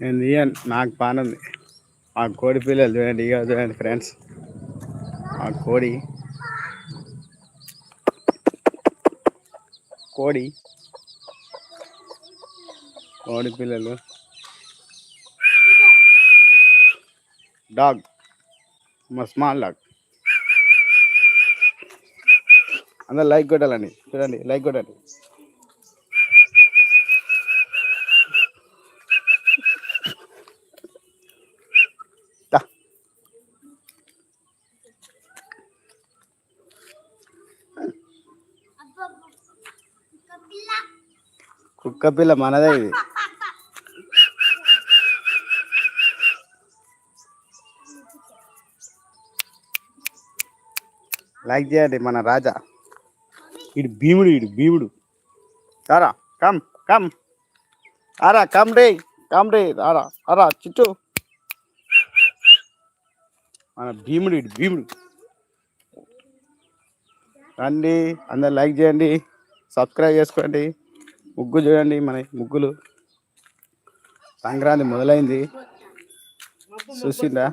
నేను తీయను నాకు పానుంది ఆ కోడి పిల్లలు చూడండి ఇక చూడండి ఫ్రెండ్స్. ఆ కోడి. కోడి. కోడి పిల్లలు. డాగ్. మా స్మాల్ డాగ్. అందరు లైక్ కొట్టాలండి. చూడండి లైక్ కొట్టండి. కుక్క పిల్ల మనదే ఇది. లైక్ చేయండి మన రాజా. ఇడు భీముడు ఇడు భీముడు. రారా కమ్ కమ్. ఆరా కమ్ రే కమ్ రే రారా అరా చిట్టు. మన భీముడు ఇడు భీముడు. రండి అందరు లైక్ చేయండి సబ్స్క్రైబ్ చేసుకోండి. ముగ్గు చూడండి మన ముగ్గులు. సంక్రాంతి మొదలైంది. చూసిందా?